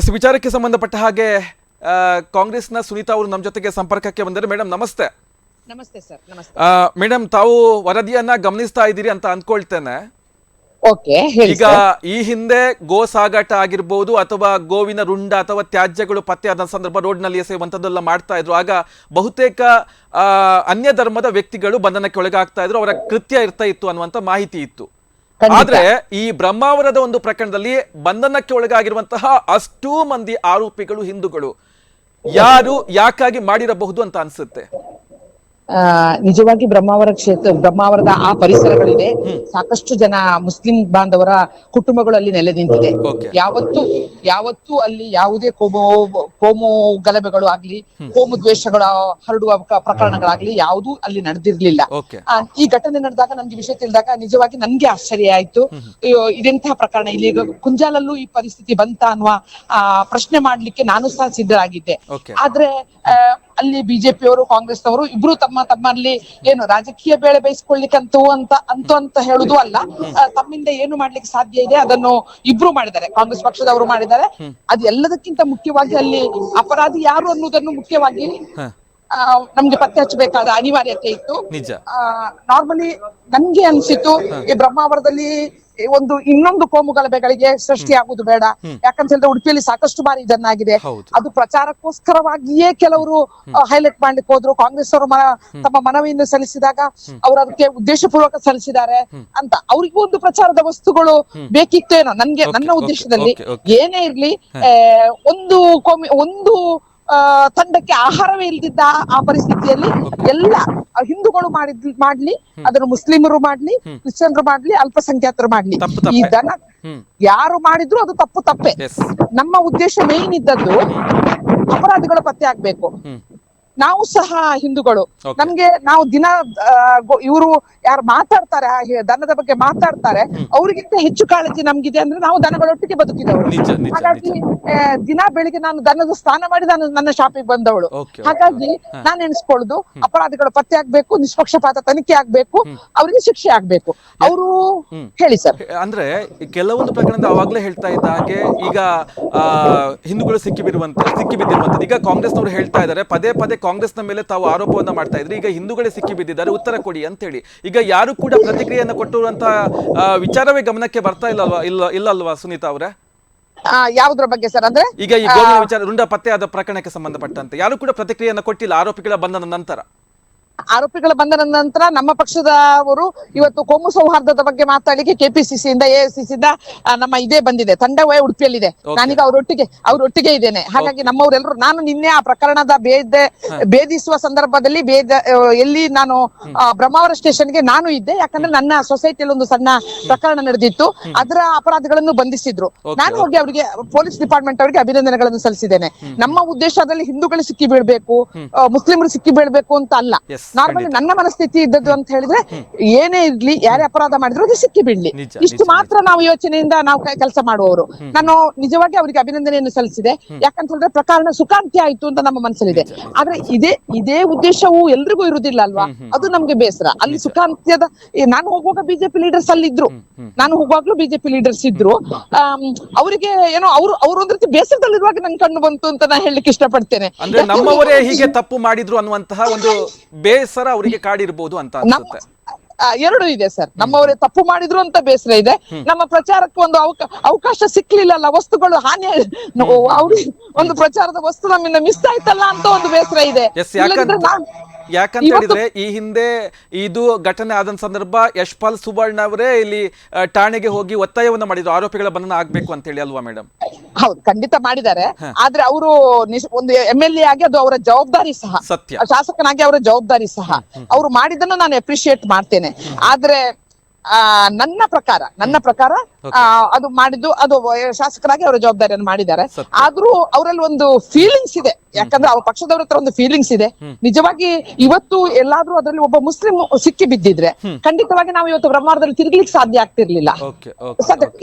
S ವಿಚಾರಕ್ಕೆ ಸಂಬಂಧಪಟ್ಟ ಹಾಗೆ ಆ, ಕಾಂಗ್ರೆಸ್ನ ಸುನೀತಾ ಅವರು ನಮ್ಮ ಜೊತೆಗೆ ಸಂಪರ್ಕಕ್ಕೆ ಬಂದರೆ. ಮೇಡಮ್ ನಮಸ್ತೆ. ನಮಸ್ತೆ ಸರ್ ನಮಸ್ತೆ. ಆ, ಮೇಡಮ್ ತಾವು ವರದಿಯನ್ನ ಗಮನಿಸ್ತಾ ಇದ್ದೀರಿ ಅಂತ ಅನ್ಕೊಳ್ತೇನೆ ಓಕೆ ಈಗ ಈ ಹಿಂದೆ ಗೋ ಸಾಗಾಟ ಆಗಿರ್ಬೋದು ಅಥವಾ ಗೋವಿನ ರುಂಡ ಅಥವಾ ತ್ಯಾಜ್ಯಗಳು ಪತ್ತೆಯಾದ ಸಂದರ್ಭ ರೋಡ್ನಲ್ಲಿ ಎಸೆಯುವಂಥದ್ದೆಲ್ಲ ಮಾಡ್ತಾ ಇದ್ರು. ಆಗ ಬಹುತೇಕ ಅನ್ಯ ಧರ್ಮದ ವ್ಯಕ್ತಿಗಳು ಬಂಧನಕ್ಕೆ ಒಳಗಾಗ್ತಾ ಇದ್ರು. ಅವರ ಕೃತ್ಯ ಇರ್ತಾ ಇತ್ತು ಅನ್ನುವಂತ ಮಾಹಿತಿ ಇತ್ತು. ಆದ್ರೆ ಈ ಬ್ರಹ್ಮಾವರದ ಒಂದು ಪ್ರಕರಣದಲ್ಲಿ ಬಂಧನಕ್ಕೆ ಒಳಗಾಗಿರುವಂತಹ ಅಷ್ಟೂ ಮಂದಿ ಆರೋಪಿಗಳು ಹಿಂದೂಗಳು. ಯಾರು ಯಾಕಾಗಿ ಮಾಡಿರಬಹುದು ಅಂತ ಅನ್ಸುತ್ತೆ? ಆ, ನಿಜವಾಗಿ ಬ್ರಹ್ಮಾವರ ಕ್ಷೇತ್ರ ಬ್ರಹ್ಮಾವರದ ಆ ಪರಿಸರಗಳಿದೆ. ಸಾಕಷ್ಟು ಜನ ಮುಸ್ಲಿಂ ಬಾಂಧವರ ಕುಟುಂಬಗಳು ಅಲ್ಲಿ ನೆಲೆ ನಿಂತಿದೆ. ಯಾವತ್ತು ಯಾವತ್ತು ಅಲ್ಲಿ ಯಾವುದೇ ಕೋಮೋ ಕೋಮು ಗಲಭೆಗಳು ಆಗ್ಲಿ ಕೋಮು ದ್ವೇಷಗಳ ಹರಡುವ ಪ್ರಕರಣಗಳಾಗ್ಲಿ ಯಾವುದೂ ಅಲ್ಲಿ ನಡೆದಿರ್ಲಿಲ್ಲ. ಈ ಘಟನೆ ನಡೆದಾಗ ನಮ್ಗೆ ವಿಷಯ ತಿಳಿದಾಗ ನಿಜವಾಗಿ ನನ್ಗೆ ಆಶ್ಚರ್ಯ ಆಯ್ತು. ಇದೆಂತಹ ಪ್ರಕರಣ? ಇಲ್ಲಿ ಕುಂಜಾಲಲ್ಲೂ ಈ ಪರಿಸ್ಥಿತಿ ಬಂತ ಅನ್ನುವ ಪ್ರಶ್ನೆ ಮಾಡ್ಲಿಕ್ಕೆ ನಾನು ಸಹ ಸಿದ್ಧರಾಗಿದ್ದೆ. ಆದ್ರೆ ಅಲ್ಲಿ ಬಿಜೆಪಿಯವರು ಕಾಂಗ್ರೆಸ್ನವರು ಇಬ್ರು ತಮ್ಮ ತಮ್ಮಲ್ಲಿ ಏನು ರಾಜಕೀಯ ಬೇಳೆ ಬೇಯಿಸ್ಕೊಳ್ಳಿಕ್ಕಂತೂ ಅಂತ ಅಂತೂ ಅಂತ ಹೇಳುದು ಅಲ್ಲ. ತಮ್ಮಿಂದ ಏನು ಮಾಡ್ಲಿಕ್ಕೆ ಸಾಧ್ಯ ಇದೆ ಅದನ್ನು ಇಬ್ರು ಮಾಡಿದ್ದಾರೆ. ಕಾಂಗ್ರೆಸ್ ಪಕ್ಷದವರು ಮಾಡಿದ್ದಾರೆ. ಅದು ಎಲ್ಲದಕ್ಕಿಂತ ಮುಖ್ಯವಾಗಿ ಅಲ್ಲಿ ಅಪರಾಧಿ ಯಾರು ಅನ್ನೋದನ್ನು ಮುಖ್ಯವಾಗಿ ನಮ್ಗೆ ಪತ್ತೆ ಹಚ್ಚಬೇಕಾದ ಅನಿವಾರ್ಯತೆ ಇತ್ತು. ನಿಜ. ನಾರ್ಮಲಿ ನನ್ಗೆ ಅನ್ಸಿತ್ತು ಈ ಬ್ರಹ್ಮಾವರದಲ್ಲಿ ಒಂದು ಇನ್ನೊಂದು ಕೋಮು ಗಲಭೆಗಳಿಗೆ ಸೃಷ್ಟಿಯಾಗುವುದು ಬೇಡ. ಯಾಕಂತ ಹೇಳಿದ್ರೆ ಉಡುಪಿಯಲ್ಲಿ ಸಾಕಷ್ಟು ಬಾರಿ ಇದನ್ನಾಗಿದೆ ಅದು ಪ್ರಚಾರಕ್ಕೋಸ್ಕರವಾಗಿಯೇ ಕೆಲವರು ಹೈಲೈಟ್ ಮಾಡ್ಲಿಕ್ಕೆ ಹೋದ್ರು. ಕಾಂಗ್ರೆಸ್ ಅವರು ಮನ ತಮ್ಮ ಮನವಿಯನ್ನು ಸಲ್ಲಿಸಿದಾಗ ಅವರು ಅದಕ್ಕೆ ಉದ್ದೇಶಪೂರ್ವಕ ಸಲ್ಲಿಸಿದ್ದಾರೆ ಅಂತ. ಅವ್ರಿಗೂ ಒಂದು ಪ್ರಚಾರದ ವಸ್ತುಗಳು ಬೇಕಿತ್ತೇನೋ. ನನ್ಗೆ ನನ್ನ ಉದ್ದೇಶದಲ್ಲಿ. ಏನೇ ಇರ್ಲಿ ಒಂದು ಕೋಮಿ ಒಂದು ತಂಡಕ್ಕೆ ಆಹಾರವೇ ಇಲ್ದಿದ್ದ ಆ ಪರಿಸ್ಥಿತಿಯಲ್ಲಿ ಎಲ್ಲ ಹಿಂದೂಗಳು ಮಾಡಿದ್ ಮಾಡ್ಲಿ ಅದನ್ನು ಮುಸ್ಲಿಮರು ಮಾಡ್ಲಿ ಕ್ರಿಶ್ಚಿಯನ್ರು ಮಾಡ್ಲಿ ಅಲ್ಪಸಂಖ್ಯಾತರು ಮಾಡ್ಲಿ. ಈ. ದನ ಯಾರು ಮಾಡಿದ್ರು ಅದು ತಪ್ಪು ತಪ್ಪೆ. ನಮ್ಮ ಉದ್ದೇಶ ಮೇನ್ ಇದ್ದದ್ದು ಅಪರಾಧಿಗಳು ಪತ್ತೆ ಆಗ್ಬೇಕು. ನಾವು ಸಹ ಹಿಂದೂಗಳು. ನಮ್ಗೆ ನಾವು ದಿನ ಇವರು ಯಾರು ಮಾತಾಡ್ತಾರೆ ದನದ ಬಗ್ಗೆ ಮಾತಾಡ್ತಾರೆ ಅವ್ರಿಗಿಂತ ಹೆಚ್ಚು ಕಾಳಜಿ ನಮ್ಗಿದೆ ಅಂದ್ರೆ ನಾವು ದನಗಳೊಟ್ಟಿಗೆ ಬದುಕಿದವರು. ಹಾಗಾಗಿ ದಿನ ಬೆಳಿಗ್ಗೆ ನಾನು ದನದ ಸ್ನಾನ ಮಾಡಿ ನಾನು ನನ್ನ ಶಾಪಿಗೆ ಬಂದವಳು. ಹಾಗಾಗಿ ನಾನು ಎಣಿಸ್ಕೊಳ್ಳುದು ಅಪರಾಧಿಗಳು ಪತ್ತೆ ಆಗ್ಬೇಕು ನಿಷ್ಪಕ್ಷಪಾತ ತನಿಖೆ ಆಗ್ಬೇಕು ಅವರಿಗೆ ಶಿಕ್ಷೆ ಆಗ್ಬೇಕು. ಅವರು ಹೇಳಿ ಸರ್. ಅಂದ್ರೆ ಕೆಲವೊಂದು ಪ್ರಕರಣದ ಅವಾಗ್ಲೇ ಹೇಳ್ತಾ ಇದ್ದ ಹಾಗೆ ಈಗ ಆ, ಹಿಂದೂಗಳು ಸಿಕ್ಕಿ ಬಿರುವಂತ ಸಿಕ್ಕಿ ಬಿದ್ದಿರುವಂತದ್ದು ಈಗ ಕಾಂಗ್ರೆಸ್ನವರು ಹೇಳ್ತಾ ಇದ್ದಾರೆ ಪದೇ ಪದೇ ಕಾಂಗ್ರೆಸ್ನ ಮೇಲೆ ತಾವು ಆರೋಪವನ್ನ ಮಾಡ್ತಾ ಇದ್ರೆ. ಈಗ ಹಿಂದೂಗಳೇ ಸಿಕ್ಕಿ ಬಿದ್ದಿದ್ದಾರೆ ಉತ್ತರ ಕೊಡಿ ಅಂತ ಹೇಳಿ ಈಗ ಯಾರು ಕೂಡ ಪ್ರತಿಕ್ರಿಯೆಯನ್ನು ಕೊಟ್ಟಿರುವಂತಹ ವಿಚಾರವೇ ಗಮನಕ್ಕೆ ಬರ್ತಾ ಇಲ್ಲ ಇಲ್ಲ ಇಲ್ಲಲ್ವಾ ಸುನೀತಾ ಅವರೇ? ಯಾವುದ್ರ ಬಗ್ಗೆ ಸರ್ ಅಂದ್ರೆ? ಈಗ ಈ ಗೋವಿನ ವಿಚಾರ ರುಂಡ ಪತ್ತೆಯಾದ ಪ್ರಕರಣಕ್ಕೆ ಸಂಬಂಧಪಟ್ಟಂತೆ. ಯಾರು ಕೂಡ ಪ್ರತಿಕ್ರಿಯೆಯನ್ನು ಕೊಟ್ಟಿಲ್ಲ ಆರೋಪಿಗಳ ಬಂಧನ ನಂತರ. ಆರೋಪಿಗಳ ಬಂಧನ ನಂತರ ನಮ್ಮ ಪಕ್ಷದವರು ಇವತ್ತು ಕೋಮು ಸೌಹಾರ್ದದ ಬಗ್ಗೆ ಮಾತಾಡ್ಲಿಕ್ಕೆ ಕೆಪಿಸಿಸಿ ಇಂದ ಎಐಸಿಸಿ ಇಂದ ನಮ್ಮ ಇದೇ ಬಂದಿದೆ. ತಂಡವೇ ಉಡುಪಿಯಲ್ಲಿದೆ. ನಾನೀಗ ಅವರೊಟ್ಟಿಗೆ ಅವರೊಟ್ಟಿಗೆ ಇದ್ದೇನೆ. ಹಾಗಾಗಿ ನಮ್ಮವರೆಲ್ಲರೂ ನಾನು ನಿನ್ನೆ ಆ ಪ್ರಕರಣದ ಬೇದ ಭೇದಿಸುವ ಸಂದರ್ಭದಲ್ಲಿ ಭೇದ ಎಲ್ಲಿ ನಾನು ಬ್ರಹ್ಮಾವರ ಸ್ಟೇಷನ್ಗೆ ನಾನು ಇದ್ದೆ. ಯಾಕಂದ್ರೆ ನನ್ನ ಸೊಸೈಟಿಯಲ್ಲಿ ಒಂದು ಸಣ್ಣ ಪ್ರಕರಣ ನಡೆದಿತ್ತು. ಅದರ ಅಪರಾಧಿಗಳನ್ನು ಬಂಧಿಸಿದ್ರು. ನಾನು ಹೋಗಿ ಅವರಿಗೆ ಪೊಲೀಸ್ ಡಿಪಾರ್ಟ್ಮೆಂಟ್ ಅವರಿಗೆ ಅಭಿನಂದನೆಗಳನ್ನು ಸಲ್ಲಿಸಿದ್ದೇನೆ. ನಮ್ಮ ಉದ್ದೇಶದಲ್ಲಿ ಹಿಂದೂಗಳು ಸಿಕ್ಕಿ ಬೀಳ್ಬೇಕು ಮುಸ್ಲಿಮರು ಸಿಕ್ಕಿ ಬೀಳ್ಬೇಕು ಅಂತ ಅಲ್ಲ. ನಾರ್ಮಲಿ ನನ್ನ ಮನಸ್ಥಿತಿ ಇದ್ದದ್ದು ಅಂತ ಹೇಳಿದ್ರೆ ಏನೇ ಇರ್ಲಿ ಯಾರೇ ಅಪರಾಧ ಮಾಡಿದ್ರು ಅದು ಸಿಕ್ಕಿ ಬಿಡ್ಲಿ. ಇಷ್ಟು ಮಾತ್ರ ನಾವು ಯೋಚನೆಯಿಂದ ನಾವು ಕೆಲಸ ಮಾಡುವವರು. ನಾನು ನಿಜವಾಗಿ ಅವರಿಗೆ ಅಭಿನಂದನೆಯನ್ನು ಸಲ್ಲಿಸಿದೆ. ಯಾಕಂತ ಹೇಳಿದ್ರೆ ಪ್ರಕರಣ ಸುಖಾಂತ್ಯ ಆಯ್ತು ಅಂತ ನಮ್ಮ ಮನಸ್ಸಲ್ಲಿದೆ. ಆದ್ರೆ ಇದೇ ಇದೇ ಉದ್ದೇಶವು ಎಲ್ರಿಗೂ ಇರುವುದಿಲ್ಲ ಅಲ್ವಾ? ಅದು ನಮ್ಗೆ ಬೇಸರ. ಅಲ್ಲಿ ಸುಖಾಂತ್ಯದ ನಾನು ಹೋಗುವಾಗ ಬಿಜೆಪಿ ಲೀಡರ್ಸ್ ಅಲ್ಲಿ ಇದ್ರು. ನಾನು ಹೋಗುವಾಗ್ಲೂ ಬಿಜೆಪಿ ಲೀಡರ್ಸ್ ಇದ್ರು. ಅವರಿಗೆ ಏನೋ ಅವರು ಅವರು ಒಂದ್ ರೀತಿ ಬೇಸರದಲ್ಲಿರುವಾಗ ನನ್ ಕಣ್ಣು ಬಂತು ಅಂತ ನಾನು ಹೇಳಲಿಕ್ಕೆ ಇಷ್ಟಪಡ್ತೇನೆ. ಅಂದ್ರೆ ನಮ್ಮವರೇ ಹೀಗೆ ತಪ್ಪು ಮಾಡಿದ್ರು ಅನ್ನುವಂತಹ ಒಂದು ಬೇಸರ ಅವರಿಗೆ ಕಾಡಿರ್ಬೋದು ಅಂತ ಅನ್ಸುತ್ತೆ. ಎರಡು ಇದೆ ಸರ್. ನಮ್ಮವರೇ ತಪ್ಪು ಮಾಡಿದ್ರು ಅಂತ ಬೇಸರ ಇದೆ. ನಮ್ಮ ಪ್ರಚಾರಕ್ಕೆ ಒಂದು ಅವಕ ಅವಕಾಶ ಸಿಕ್ಲಿಲ್ಲಲ್ಲ ವಸ್ತುಗಳು ಹಾನಿ ಅವ್ರಿಗೆ ಒಂದು ಪ್ರಚಾರದ ವಸ್ತು ನಮ್ಮಿಂದ ಮಿಸ್ ಆಯ್ತಲ್ಲ ಅಂತ ಒಂದು ಬೇಸರ ಇದೆ. ಯಾಕಂತ ಹೇಳಿದ್ರೆ ಈ ಹಿಂದೆ ಇದು ಘಟನೆ ಆದ ಸಂದರ್ಭ ಯಶ್ಪಾಲ್ ಸುವರ್ಣ ಅವರೇ ಇಲ್ಲಿ ಠಾಣೆಗೆ ಹೋಗಿ ಒತ್ತಾಯವನ್ನ ಮಾಡಿದ್ರು. ಆರೋಪಿಗಳ ಬಂಧನ ಆಗ್ಬೇಕು ಅಂತ ಹೇಳಿ ಅಲ್ವಾ ಮೇಡಮ್ ಹೌದು ಖಂಡಿತ ಮಾಡಿದ್ದಾರೆ. ಆದ್ರೆ ಅವರು ಒಂದು ಎಂ ಎಲ್ ಎ ಆಗಿ ಅದು ಅವರ ಜವಾಬ್ದಾರಿ ಸಹ. ಶಾಸಕನಾಗಿ ಅವರ ಜವಾಬ್ದಾರಿ ಸಹ. ಅವರು ಮಾಡಿದ್ದನ್ನು ನಾನು ಅಪ್ರಿಶಿಯೇಟ್ ಮಾಡ್ತೇನೆ. ಆದ್ರೆ ಆ ನನ್ನ ಪ್ರಕಾರ ನನ್ನ ಪ್ರಕಾರ ಅದು ಮಾಡಿದ್ದು ಅದು ಶಾಸಕರಾಗಿ ಅವರ ಜವಾಬ್ದಾರಿಯನ್ನು ಮಾಡಿದ್ದಾರೆ. ಆದ್ರೂ ಅವರಲ್ಲಿ ಒಂದು ಫೀಲಿಂಗ್ಸ್ ಇದೆ. ಯಾಕಂದ್ರೆ ಅವ್ರ ಪಕ್ಷದವ್ರ ಹತ್ರ ಒಂದು ಫೀಲಿಂಗ್ಸ್ ಇದೆ. ನಿಜವಾಗಿ ಇವತ್ತು ಎಲ್ಲಾದ್ರೂ ಅದರಲ್ಲಿ ಒಬ್ಬ ಮುಸ್ಲಿಂ ಸಿಕ್ಕಿ ಬಿದ್ದಿದ್ರೆ ಖಂಡಿತವಾಗಿ ನಾವು ಇವತ್ತು ಬ್ರಹ್ಮಾಂಡದಲ್ಲಿ ತಿರುಗ್ಲಿಕ್ಕೆ ಸಾಧ್ಯ ಆಗ್ತಿರ್ಲಿಲ್ಲ.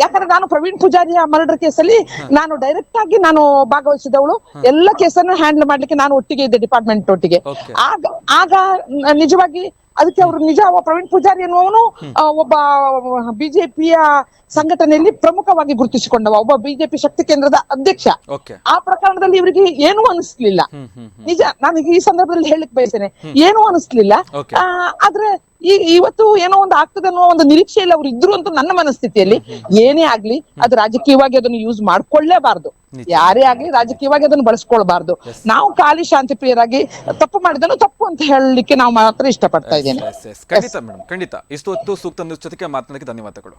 ಯಾಕಂದ್ರೆ ನಾನು ಪ್ರವೀಣ್ ಪೂಜಾರಿಯ ಮರ್ಡರ್ ಕೇಸಲ್ಲಿ ನಾನು ಡೈರೆಕ್ಟ್ ಆಗಿ ನಾನು ಭಾಗವಹಿಸಿದವಳು. ಎಲ್ಲ ಕೇಸನ್ನು ಹ್ಯಾಂಡಲ್ ಮಾಡ್ಲಿಕ್ಕೆ ನಾನು ಒಟ್ಟಿಗೆ ಇದ್ದೆ ಡಿಪಾರ್ಟ್ಮೆಂಟ್ ಒಟ್ಟಿಗೆ. ಆಗ ಆಗ ನಿಜವಾಗಿ ಅದಕ್ಕೆ ಅವರು ನಿಜ ಪ್ರವೀಣ್ ಪೂಜಾರಿ ಎನ್ನುವನು ಒಬ್ಬ ಬಿಜೆಪಿಯ ಸಂಘಟನೆಯಲ್ಲಿ ಪ್ರಮುಖವಾಗಿ ಗುರುತಿಸಿಕೊಂಡವ ಒಬ್ಬ ಬಿಜೆಪಿ ಶಕ್ತಿ ಕೇಂದ್ರದ ಅಧ್ಯಕ್ಷ. ಆ ಪ್ರಕರಣದಲ್ಲಿ ಇವರಿಗೆ ಏನೂ ಅನಿಸ್ಲಿಲ್ಲ. ನಿಜ ನಾನು ಈ ಸಂದರ್ಭದಲ್ಲಿ ಹೇಳಕ್ ಬಯಸ್ತೇನೆ. ಏನೂ ಅನಿಸ್ಲಿಲ್ಲ. ಆದ್ರೆ ಈ ಇವತ್ತು ಏನೋ ಒಂದು ಆಗ್ತದೆ ಅನ್ನೋ ಒಂದು ನಿರೀಕ್ಷೆಯಲ್ಲಿ ಅವ್ರು ಇದ್ರು ಅಂತ ನನ್ನ ಮನಸ್ಥಿತಿಯಲ್ಲಿ. ಏನೇ ಆಗ್ಲಿ ಅದು ರಾಜಕೀಯವಾಗಿ ಅದನ್ನು ಯೂಸ್ ಮಾಡ್ಕೊಳ್ಳೇಬಾರ್ದು. ಯಾರೇ ಆಗ್ಲಿ ರಾಜಕೀಯವಾಗಿ ಅದನ್ನು ಬಳಸ್ಕೊಳ್ಬಾರ್ದು. ನಾವು ಖಾಲಿ ಶಾಂತಿ ಪ್ರಿಯರಾಗಿ ತಪ್ಪು ಮಾಡಿದನು ತಪ್ಪು ಅಂತ ಹೇಳಲಿಕ್ಕೆ ನಾವು ಮಾತ್ರ ಇಷ್ಟಪಡ್ತಾ ಇದ್ದೇನೆ. ಖಂಡಿತ ಮೇಡಮ್ ಖಂಡಿತ. ಇಷ್ಟು ಹೊತ್ತು ಸೂಕ್ತ ಜೊತೆಗೆ ಮಾತನಾಡಕ್ಕೆ ಧನ್ಯವಾದಗಳು.